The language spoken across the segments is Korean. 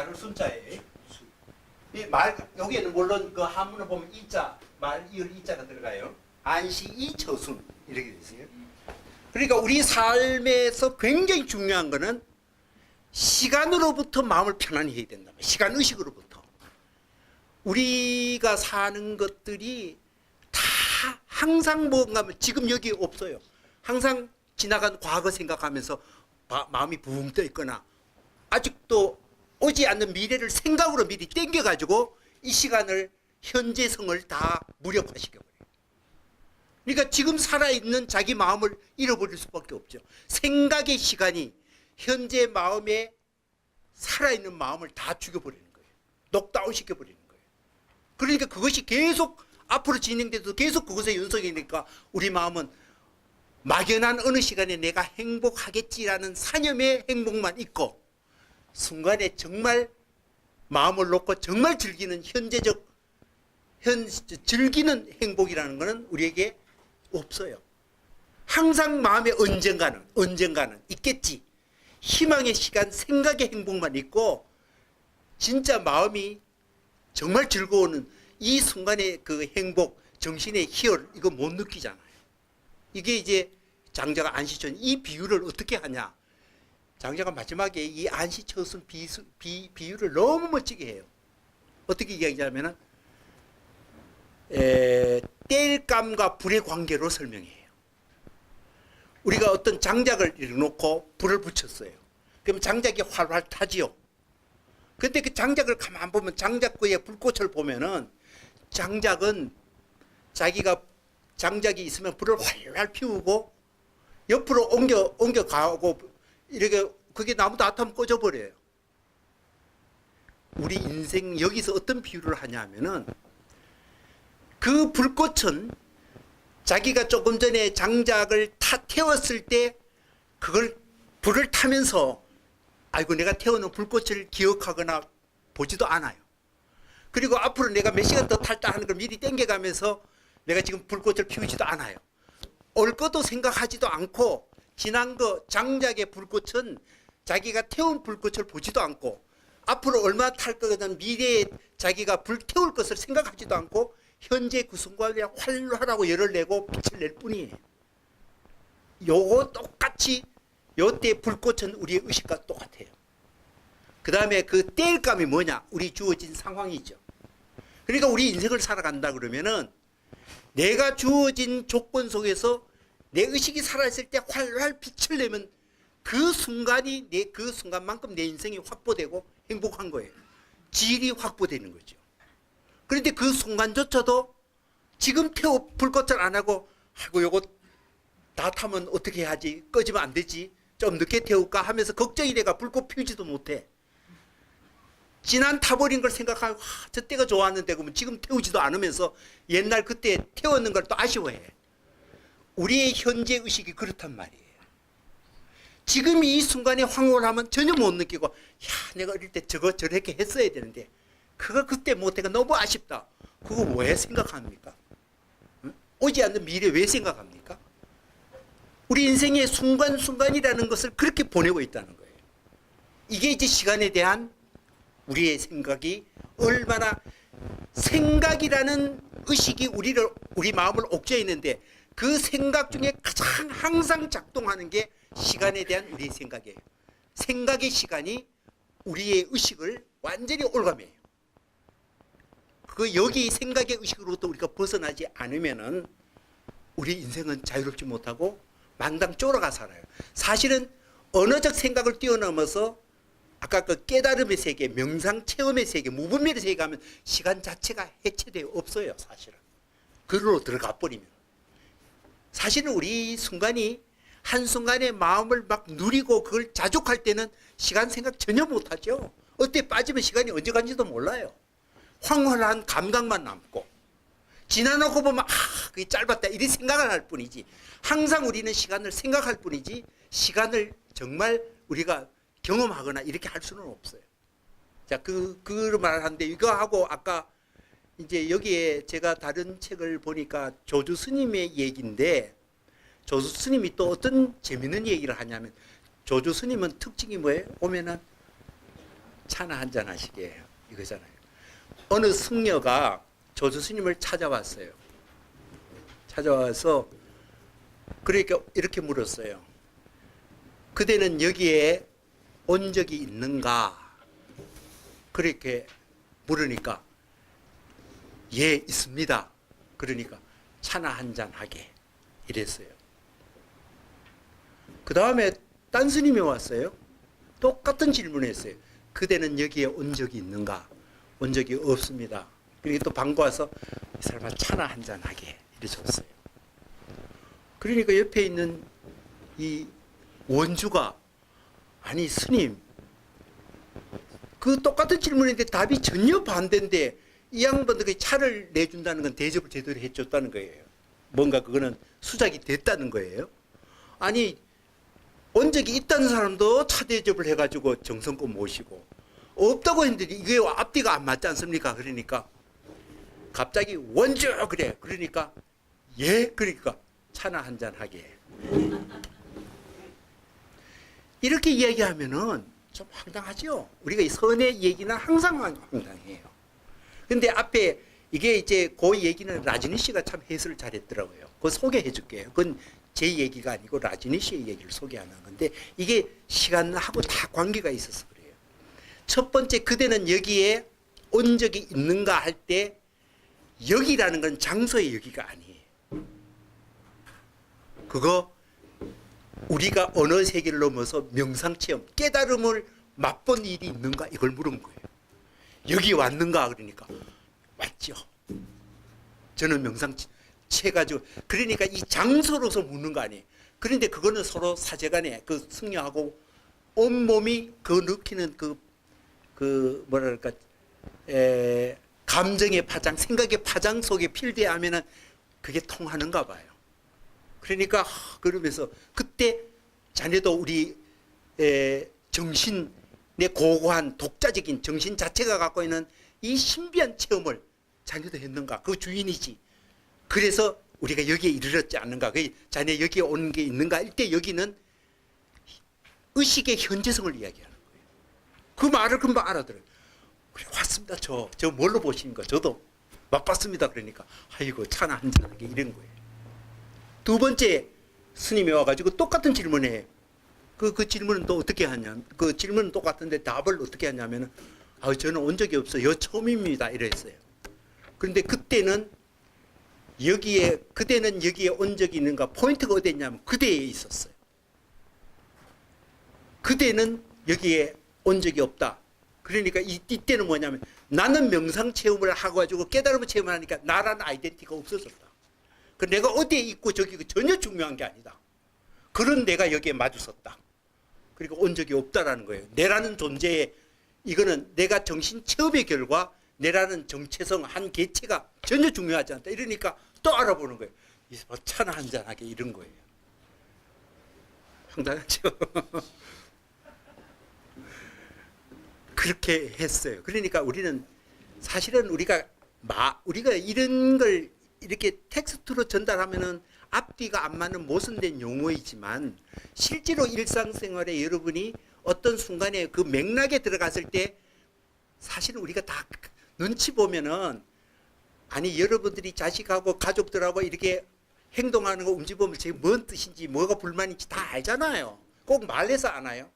나를 순자예요. 이 말 여기에는 물론 그 한문을 보면 이자 말 이을 이자가 들어가요. 안시 이처순 이렇게 되세요. 그러니까 우리 삶에서 굉장히 중요한 거는 시간으로부터 마음을 편안히 해야 된다. 시간 의식으로부터. 우리가 사는 것들이 다 항상 뭔가 지금 여기 없어요. 항상 지나간 과거 생각하면서 마, 마음이 붕 떠 있거나 아직도 오지 않는 미래를 생각으로 미리 땡겨가지고 이 시간을 현재성을 다 무력화시켜버려요. 그러니까 지금 살아있는 자기 마음을 잃어버릴 수밖에 없죠. 생각의 시간이 현재 마음에 살아있는 마음을 다 죽여버리는 거예요. 녹다운 시켜버리는 거예요. 그러니까 그것이 계속 앞으로 진행돼도 계속 그것에 연속이니까 우리 마음은 막연한 어느 시간에 내가 행복하겠지라는 사념의 행복만 있고 순간에 정말 마음을 놓고 정말 즐기는 현재적 현 즐기는 행복이라는 것은 우리에게 없어요. 항상 마음에 언젠가는 언젠가는 있겠지. 희망의 시간, 생각의 행복만 있고 진짜 마음이 정말 즐거워는 이 순간의 그 행복, 정신의 희열 이거 못 느끼잖아요. 이게 이제 장자가 안시천 이 비유를 어떻게 하냐? 장자가 마지막에 이 안시처슨 비수, 비, 비유를 너무 멋지게 해요. 어떻게 이야기하냐면은 에, 땔감과 불의 관계로 설명해요. 우리가 어떤 장작을 놓고 불을 붙였어요. 그럼 장작이 활활 타지요. 근데 그 장작을 가만 보면 장작구의 불꽃을 보면은 장작은 자기가 장작이 있으면 불을 활활 피우고 옆으로 옮겨 옮겨 가고 이렇게 그게 나무 다 타면 꺼져 버려요. 우리 인생 여기서 어떤 비유를 하냐면은 그 불꽃은 자기가 조금 전에 장작을 타 태웠을 때 그걸 불을 타면서 아이고 내가 태우는 불꽃을 기억하거나 보지도 않아요. 그리고 앞으로 내가 몇 시간 더 탈다 하는 걸 미리 땡겨가면서 내가 지금 불꽃을 피우지도 않아요. 올 것도 생각하지도 않고 지난 거 장작의 불꽃은 자기가 태운 불꽃을 보지도 않고 앞으로 얼마 탈 거든 미래에 자기가 불 태울 것을 생각하지도 않고 현재 그 순간에 활활하고 열을 내고 빛을 낼 뿐이에요. 요거 똑같이 요때 불꽃은 우리의 의식과 똑같아요. 그 다음에 그 땔감이 뭐냐? 우리 주어진 상황이죠. 그러니까 우리 인생을 살아간다 그러면은 내가 주어진 조건 속에서 내 의식이 살아있을 때 활활 빛을 내면 그 순간이 내 그 순간만큼 내 인생이 확보되고 행복한 거예요. 질이 확보되는 거죠. 그런데 그 순간조차도 지금 태워 불꽃을 안 하고 아이고 요거 다 타면 어떻게 해야지? 꺼지면 안 되지? 좀 늦게 태울까? 하면서 걱정이 돼가 불꽃 피우지도 못해. 지난 타버린 걸 생각하고 아, 저 때가 좋았는데 그러면 지금 태우지도 않으면서 옛날 그때 태웠는 걸 또 아쉬워해 우리의 현재 의식이 그렇단 말이에요 지금 이 순간에 황홀하면 전혀 못 느끼고 야 내가 어릴 때 저거 저렇게 했어야 되는데 그거 그때 못해가 너무 아쉽다 그거 왜 생각합니까? 응? 오지 않는 미래 왜 생각합니까? 우리 인생의 순간순간이라는 것을 그렇게 보내고 있다는 거예요. 이게 이제 시간에 대한 우리의 생각이 얼마나 생각이라는 의식이 우리를 우리 마음을 옥죄 있는데 그 생각 중에 가장 항상 작동하는 게 시간에 대한 우리의 생각이에요. 생각의 시간이 우리의 의식을 완전히 올가매요. 그 여기 생각의 의식으로부터 우리가 벗어나지 않으면은 우리 인생은 자유롭지 못하고 망당 쫄아가 살아요. 사실은 언어적 생각을 뛰어넘어서 아까 그 깨달음의 세계, 명상 체험의 세계, 무분별의 세계 가면 시간 자체가 해체되어 없어요, 사실은. 그로 들어가 버리면. 사실은 우리 순간이 한순간에 마음을 막 누리고 그걸 자족할 때는 시간 생각 전혀 못하죠. 어때 빠지면 시간이 언제 간지도 몰라요. 황홀한 감각만 남고 지나놓고 보면 아 그게 짧았다 이런 생각을 할 뿐이지 항상 우리는 시간을 생각할 뿐이지 시간을 정말 우리가 경험하거나 이렇게 할 수는 없어요. 자, 그, 그 말하는데 이거 하고 아까 이제 여기에 제가 다른 책을 보니까 조주 스님의 얘기인데 조주 스님이 또 어떤 재밌는 얘기를 하냐면 조주 스님은 특징이 뭐예요? 오면은 차나 한잔 하시게 이거잖아요. 어느 승려가 조수 스님을 찾아왔어요. 찾아와서 그러니까 이렇게 물었어요. 그대는 여기에 온 적이 있는가? 그렇게 물으니까 예 있습니다. 그러니까 차나 한 잔 하게 이랬어요. 그 다음에 딴 스님이 왔어요. 똑같은 질문했어요. 그대는 여기에 온 적이 있는가? 온 적이 없습니다. 그리고 또 반가워서 이 사람아 차나 한 잔 하게 이러셨어요. 그러니까 옆에 있는 이 원주가 아니 스님 그 똑같은 질문인데 답이 전혀 반대인데 이 양반도 그 차를 내준다는 건 대접을 제대로 해줬다는 거예요. 뭔가 그거는 수작이 됐다는 거예요. 아니 온 적이 있다는 사람도 차 대접을 해가지고 정성껏 모시고 없다고 했는데 이게 앞뒤가 안 맞지 않습니까? 그러니까 갑자기 원주 그래 그러니까 예 그러니까 차나 한 잔 하게 이렇게 이야기하면은 좀 황당하죠. 우리가 이 선의 얘기는 항상 황당해요. 근데 앞에 이게 이제 그 얘기는 라지니 씨가 참 해설을 잘했더라고요. 그거 소개해 줄게요. 그건 제 얘기가 아니고 라지니 씨의 얘기를 소개하는 건데 이게 시간하고 다 관계가 있어서 그래요. 첫 번째 그대는 여기에 온 적이 있는가 할 때 여기라는 건 장소의 여기가 아니에요. 그거 우리가 언어 세계를 넘어서 명상 체험, 깨달음을 맛본 일이 있는가 이걸 물은 거예요. 여기 왔는가 그러니까 왔죠. 저는 명상 체 가지고 그러니까 이 장소로서 묻는 거 아니에요. 그런데 그거는 서로 사제간에 그 승려하고 온 몸이 그 느끼는 그 그 뭐랄까 에 감정의 파장, 생각의 파장 속에 필대하면은 그게 통하는가 봐요. 그러니까 하, 그러면서 그때 자네도 우리 에, 정신 의 고고한 독자적인 정신 자체가 갖고 있는 이 신비한 체험을 자네도 했는가? 그 주인이지. 그래서 우리가 여기에 이르렀지 않는가? 그 자네 여기에 오는 게 있는가? 이때 여기는 의식의 현재성을 이야기하는 거예요. 그 말을 금방 알아들어요. 그래 왔습니다. 저 저 뭘로 보시는 거? 저도 맛봤습니다. 그러니까 아이고 차나 한잔 하게 이런 거예요. 두 번째 스님이 와가지고 똑같은 질문에 그, 그 질문은 또 어떻게 하냐. 그 질문은 똑같은데 답을 어떻게 하냐면은 아 저는 온 적이 없어요 처음입니다. 이랬어요. 그런데 그때는 여기에 그대는 여기에 온 적이 있는가 포인트가 어디 있냐면 그대에 있었어요. 그대는 여기에 온 적이 없다. 그러니까 이, 이때는 뭐냐면 나는 명상 체험을 하고 깨달음을 체험을 하니까 나라는 아이덴티티가 없어졌다. 그 내가 어디에 있고 저기 그 전혀 중요한 게 아니다. 그런 내가 여기에 마주섰다. 그리고 온 적이 없다라는 거예요. 내라는 존재에 이거는 내가 정신 체험의 결과 내라는 정체성 한 개체가 전혀 중요하지 않다. 이러니까 또 알아보는 거예요. 이 차나 한잔하게 이런 거예요. 황당하죠? 그렇게 했어요. 그러니까 우리는 사실은 우리가 마 우리가 이런 걸 이렇게 텍스트로 전달하면은 앞뒤가 안 맞는 모순된 용어이지만 실제로 일상생활에 여러분이 어떤 순간에 그 맥락에 들어갔을 때 사실은 우리가 다 눈치 보면은 아니 여러분들이 자식하고 가족들하고 이렇게 행동하는 거 움직이면 제가 뭔 뜻인지 뭐가 불만인지 다 알잖아요. 꼭 말해서 아나요?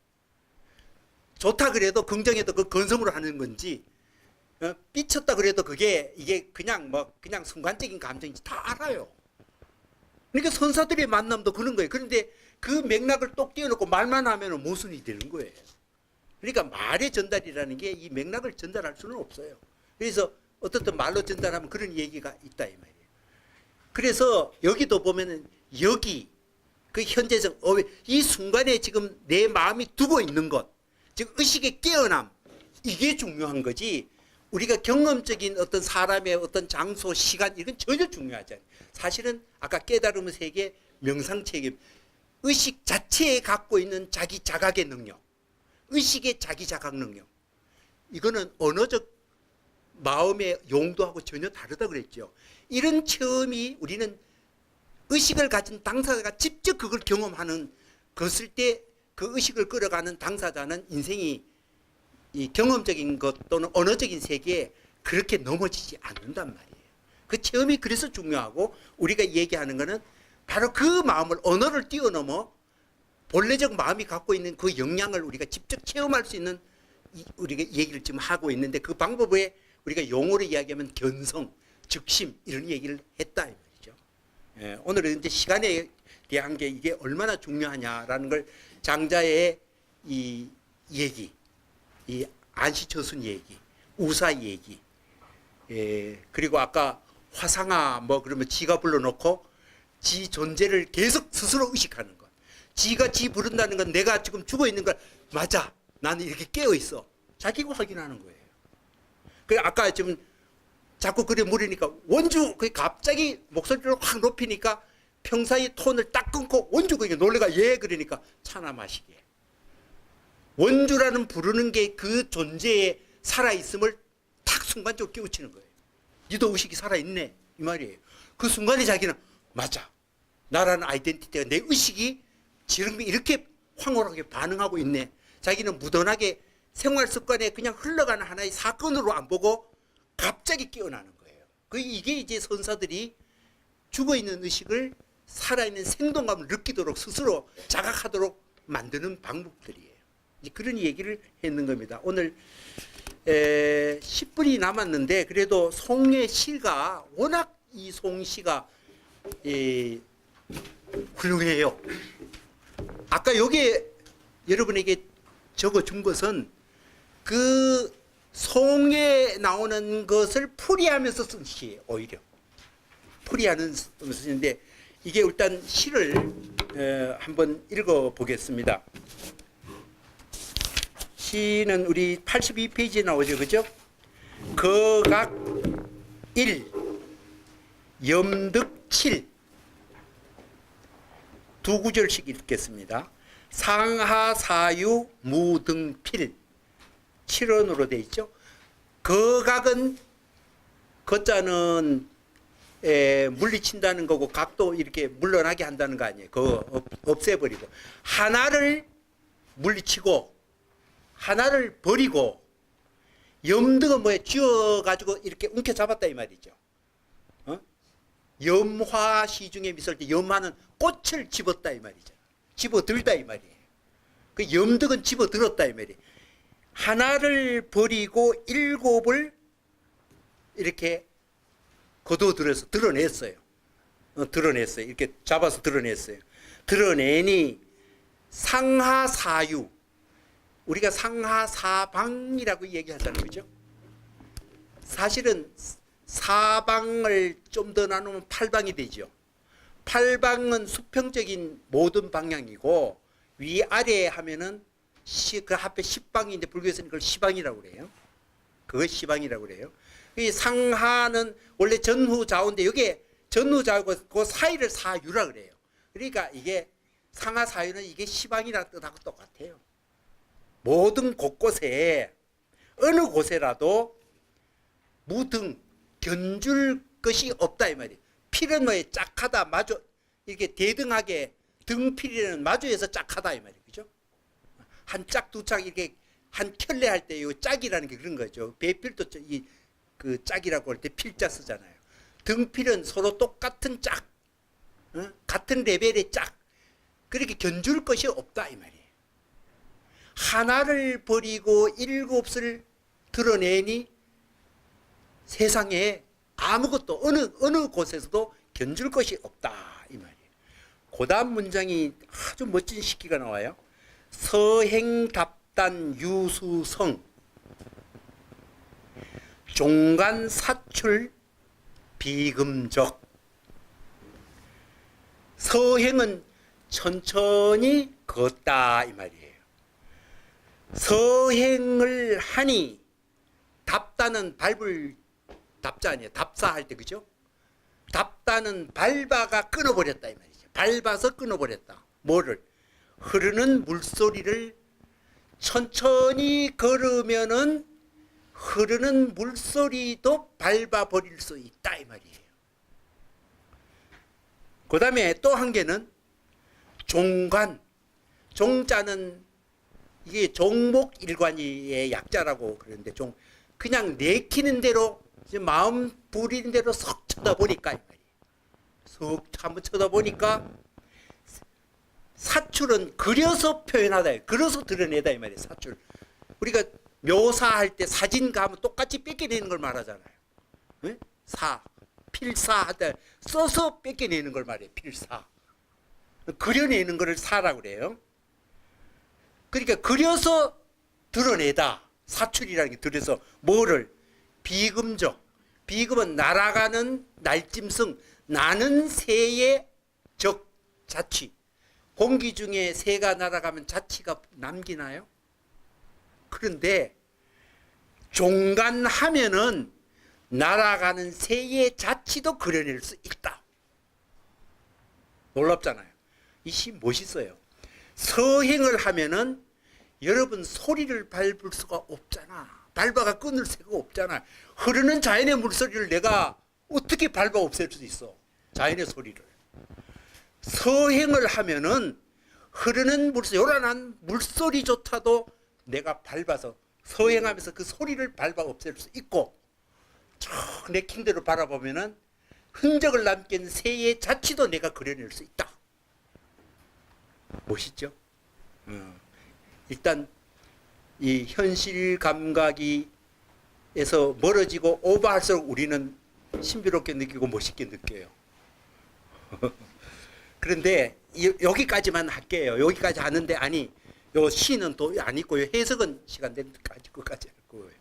좋다 그래도 긍정해도 그 건성으로 하는 건지 어, 삐쳤다 그래도 그게 이게 그냥 뭐 그냥 순간적인 감정인지 다 알아요. 그러니까 선사들의 만남도 그런 거예요. 그런데 그 맥락을 똑 띄워놓고 말만 하면 모순이 되는 거예요. 그러니까 말의 전달이라는 게 이 맥락을 전달할 수는 없어요. 그래서 어떻든 말로 전달하면 그런 얘기가 있다 이 말이에요. 그래서 여기도 보면은 여기 그 현재성 어, 이 순간에 지금 내 마음이 두고 있는 것, 즉 의식의 깨어남 이게 중요한 거지. 우리가 경험적인 어떤 사람의 어떤 장소, 시간 이건 전혀 중요하지 않아요. 사실은 아까 깨달음의 세계, 명상 체계, 의식 자체에 갖고 있는 자기 자각의 능력, 의식의 자기 자각 능력, 이거는 언어적 마음의 용도하고 전혀 다르다 그랬죠. 이런 체험이 우리는 의식을 가진 당사자가 직접 그걸 경험하는 것을 때 그 의식을 끌어가는 당사자는 인생이 이 경험적인 것 또는 언어적인 세계에 그렇게 넘어지지 않는단 말이에요. 그 체험이 그래서 중요하고 우리가 얘기하는 거는 바로 그 마음을 언어를 뛰어넘어 본래적 마음이 갖고 있는 그 영향을 우리가 직접 체험할 수 있는 이- 우리가 얘기를 지금 하고 있는데 그 방법에 우리가 용어로 이야기하면 견성, 즉심 이런 얘기를 했다 이 말이죠. 예, 오늘은 이제 시간에 대한 게 이게 얼마나 중요하냐라는 걸 장자의 이 얘기, 이 안시처순 얘기, 우사 얘기, 예, 그리고 아까 화상아 뭐 그러면 지가 불러놓고 지 존재를 계속 스스로 의식하는 것. 지가 지 부른다는 건 내가 지금 죽어 있는 걸 맞아. 나는 이렇게 깨어 있어. 자기가 확인하는 거예요. 그 아까 지금 자꾸 그래 물으니까 원주 그 갑자기 목소리를 확 높이니까 평사의 톤을 딱 끊고 원주 그게 놀래가 예 그러니까 차나 마시게. 원주라는 부르는 게 그 존재에 살아 있음을 탁 순간적으로 깨우치는 거예요. 니도 의식이 살아 있네 이 말이에요. 그 순간에 자기는 맞아. 나라는 아이덴티티가 내 의식이 지금 이렇게 황홀하게 반응하고 있네. 자기는 무던하게 생활 습관에 그냥 흘러가는 하나의 사건으로 안 보고 갑자기 깨어나는 거예요. 그 이게 이제 선사들이 죽어 있는 의식을 살아있는 생동감을 느끼도록 스스로 자각하도록 만드는 방법들이에요. 그런 얘기를 했는 겁니다. 오늘 에, 10분이 남았는데 그래도 송의 시가 워낙 이 송시가 이, 훌륭해요. 아까 여기에 여러분에게 적어준 것은 그 송에 나오는 것을 풀이하면서 쓴 시예요. 오히려 풀이하는 시인데 이게 일단 시를 에, 한번 읽어보겠습니다. 시는 우리 82페이지에 나오죠, 그죠? 거각 1, 염득 7. 두 구절씩 읽겠습니다. 상하 사유 무등필 7원으로 돼 있죠. 거각은 거자는 에, 물리친다는 거고 각도 이렇게 물러나게 한다는 거 아니에요. 없, 없애버리고 하나를 물리치고 하나를 버리고 염등은 뭐에 쥐어 가지고 이렇게 움켜 잡았다 이 말이죠. 어? 염화 시중에 미설 때 염화는 꽃을 집었다 이 말이죠. 집어들다 이 말이에요. 그 염득은 집어들었다 이 말이에요. 하나를 버리고 일곱을 이렇게 거둬들여서 드러냈어요. 어, 드러냈어요. 이렇게 잡아서 드러냈어요. 드러내니 상하사유 우리가 상하사방이라고 얘기하잖아요. 그죠? 사실은 사방을 좀 더 나누면 팔방이 되죠. 팔방은 수평적인 모든 방향이고 위아래 하면은 시, 그 앞에 십방인데 불교에서는 그걸 시방이라고 그래요. 그걸 시방이라고 그래요. 이 상하는 원래 전후좌우인데 여기에 전후좌우고 그 사이를 사유라 그래요. 그러니까 이게 상하 사유는 이게 시방이라는 뜻하고 똑같아요. 모든 곳곳에 어느 곳에라도 무등 견줄 것이 없다 이 말이에요. 필은 뭐에 짝하다 마주 이렇게 대등하게 등필이는 마주에서 짝하다 이 말이에요. 그죠? 한 짝 두 짝 이렇게 한 켤레 할 때 이 짝이라는 게 그런 거죠. 배필도 이 그 짝이라고 할 때 필자 쓰잖아요. 등필은 서로 똑같은 짝, 어? 같은 레벨의 짝. 그렇게 견줄 것이 없다 이 말이에요. 하나를 버리고 일곱을 드러내니 세상에 아무것도 어느 어느 곳에서도 견줄 것이 없다 이 말이에요. 고다음 문장이 아주 멋진 시기가 나와요. 서행답단 유수성 종간 사출 비금적 서행은 천천히 걷다 이 말이에요. 서행을 하니 답다는 밟을 답자 아니에요. 답사할 때 그죠? 답다는 밟아가 끊어버렸다 이 말이죠. 밟아서 끊어버렸다. 뭐를? 흐르는 물소리를 천천히 걸으면은 흐르는 물소리도 밟아버릴 수 있다 이 말이에요. 그 다음에 또 한 개는 종관. 종자는 이게 종목 일관이의 약자라고 그러는데 좀 그냥 내키는 대로 마음 부리는 대로 석 쳐다보니까 이 말이에요. 석 한번 쳐다보니까 사출은 그려서 표현하다, 그려서 드러내다 이 말이에요. 사출. 우리가 묘사할 때 사진 가면 똑같이 뺏겨내는 걸 말하잖아요. 예? 사, 필사 하다 써서 뺏겨내는 걸 말해요. 필사. 그려내는 것을 사라고 그래요. 그러니까 그려서 드러내다. 사출이라는 게 들여서 뭐를 비금적. 비금은 날아가는 날짐승, 나는 새의 적 자취. 공기 중에 새가 날아가면 자취가 남기나요? 그런데 종간하면은 날아가는 새의 자취도 그려낼 수 있다. 놀랍잖아요. 이 시 멋있어요. 서행을 하면은 여러분 소리를 밟을 수가 없잖아. 밟아가 끊을 새가 없잖아. 흐르는 자연의 물소리를 내가 어떻게 밟아 없앨 수 있어? 자연의 소리를. 서행을 하면은 흐르는 물소리, 요란한 물소리조차도 내가 밟아서 서행하면서 그 소리를 밟아 없앨 수 있고 쭉 내킹대로 바라보면은 흔적을 남긴 새의 자취도 내가 그려낼 수 있다. 멋있죠? 어. 일단 이 현실 감각이에서 멀어지고 오버할수록 우리는 신비롭게 느끼고 멋있게 느껴요. 그런데 이- 여기까지만 할게요. 여기까지 하는데 아니 요 시는 또 안 있고 요. 해석은 시간 되는 데까지 끝까지 할 거예요.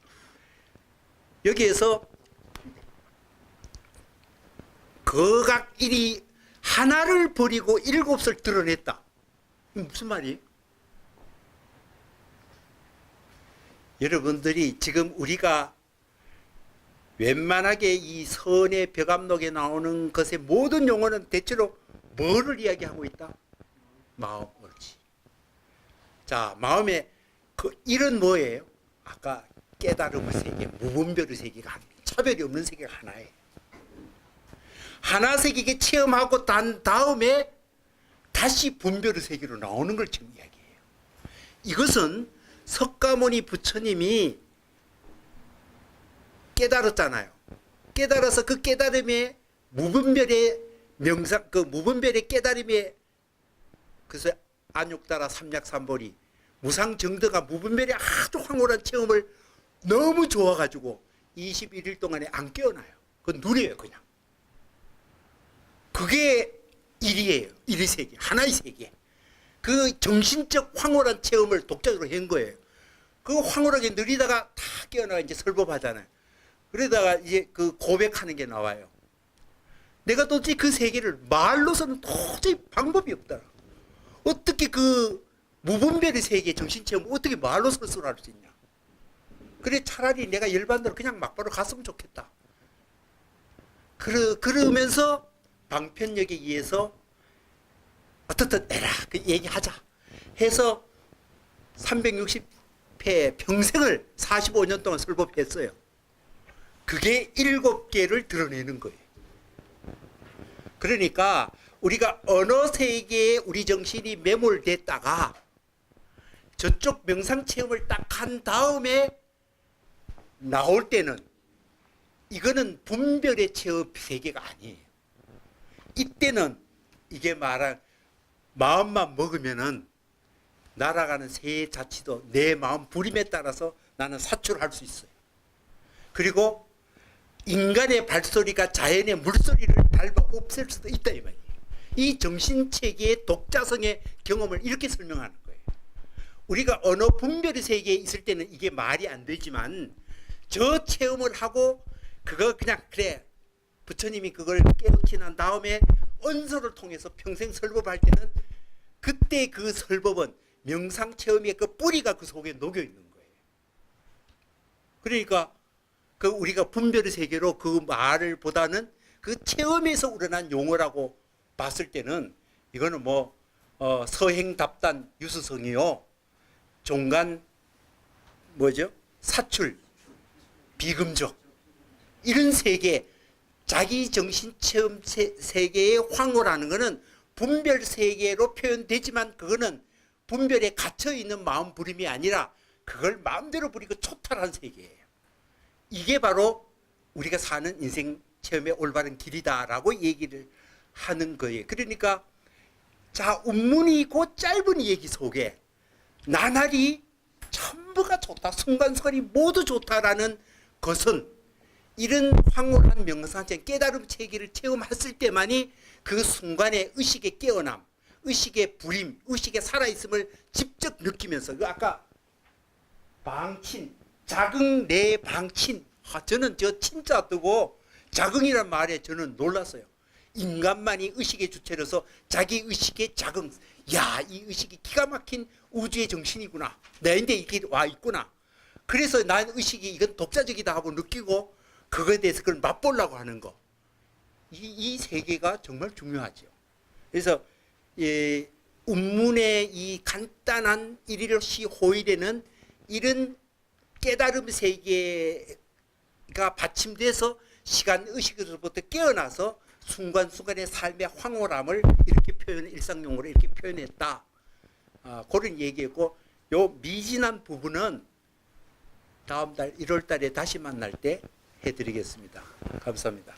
여기에서 거각 일이 하나를 버리고 일곱을 드러냈다. 무슨 말이에요? 여러분들이 지금 우리가 웬만하게 이 선의 벽암록에 나오는 것의 모든 용어는 대체로 뭐를 이야기하고 있다? 마음, 옳지. 자, 마음의 그 일은 뭐예요? 아까 깨달음의 세계, 무분별의 세계가. 차별이 없는 세계가 하나예요. 하나 세계에 체험하고 단 다음에 다시 분별의 세계로 나오는 걸 지금 이야기해요. 이것은 석가모니 부처님이 깨달았잖아요. 깨달아서 그 깨달음에 무분별의 명상, 그 무분별의 깨달음에 그래서 안욕따라 삼약삼벌이 무상정덕가 무분별의 아주 황홀한 체험을 너무 좋아가지고 21일 동안에 안 깨어나요. 그건 누려요 그냥. 그게 일이에요. 일의 세계, 하나의 세계. 그 정신적 황홀한 체험을 독자적으로 한 거예요. 그 황홀하게 느리다가 다 깨어나가 이제 설법하잖아요. 그러다가 이제 그 고백하는 게 나와요. 내가 도대체 그 세계를 말로서는 도저히 방법이 없다. 어떻게 그 무분별의 세계 정신체험 어떻게 말로서 설할 수 있냐. 그래 차라리 내가 열반대로 그냥 막바로 갔으면 좋겠다. 그러, 그러면서 방편력에 의해서 어떻든 에라 그 얘기하자 해서 360회 평생을 45년 동안 설법했어요. 그게 일곱 개를 드러내는 거예요. 그러니까 우리가 어느 세계에 우리 정신이 매몰됐다가 저쪽 명상 체험을 딱 한 다음에 나올 때는 이거는 분별의 체험 세계가 아니에요. 이때는 이게 말한 마음만 먹으면은 날아가는 새의 자치도 내 마음 부림에 따라서 나는 사출할 수 있어요. 그리고 인간의 발소리가 자연의 물소리를 밟아 없앨 수도 있다 이 말이에요. 이 정신체계의 독자성의 경험을 이렇게 설명하는 거예요. 우리가 어느 분별의 세계에 있을 때는 이게 말이 안 되지만 저 체험을 하고 그거 그냥 그래 부처님이 그걸 깨우치 난 다음에 언서를 통해서 평생 설법할 때는 그때 그 설법은 명상 체험의 그 뿌리가 그 속에 녹여 있는 거예요. 그러니까 그 우리가 분별의 세계로 그 말을 보다는 그 체험에서 우러난 용어라고 봤을 때는 이거는 뭐 어, 서행답단 유수성이요. 종간 뭐죠? 사출 비금적. 이런 세계 자기 정신 체험 세, 세계의 황홀하는 것은 분별 세계로 표현되지만 그거는 분별에 갇혀 있는 마음 부림이 아니라 그걸 마음대로 부리고 초탈한 세계예요. 이게 바로 우리가 사는 인생 체험의 올바른 길이다라고 얘기를 하는 거예요. 그러니까 자 운문이 고 짧은 얘기 속에 나날이 전부가 좋다. 순간순간이 모두 좋다라는 것은 이런 황홀한 명상체 깨달음 체계를 체험했을 때만이 그 순간의 의식의 깨어남, 의식의 불임, 의식의 살아있음을 직접 느끼면서 그 아까 방친, 자긍 내 방친. 아, 저는 저 진짜 뜨고 자긍이란 말에 저는 놀랐어요. 인간만이 의식의 주체로서 자기 의식의 자긍. 야, 이 의식이 기가 막힌 우주의 정신이구나. 내인데 이게 와 있구나. 그래서 난 의식이 이건 독자적이다 하고 느끼고 그거에 대해서 그걸 맛보려고 하는 거. 이, 이 세계가 정말 중요하죠. 그래서 예, 운문의 이 간단한 일일시 호일에는 이런 깨달음 세계가 받침돼서 시간 의식에서부터 깨어나서 순간순간의 삶의 황홀함을 이렇게 표현 일상용어로 이렇게 표현했다. 아, 그런 얘기했고 요 미진한 부분은 다음 달 1월 달에 다시 만날 때 해드리겠습니다. 감사합니다.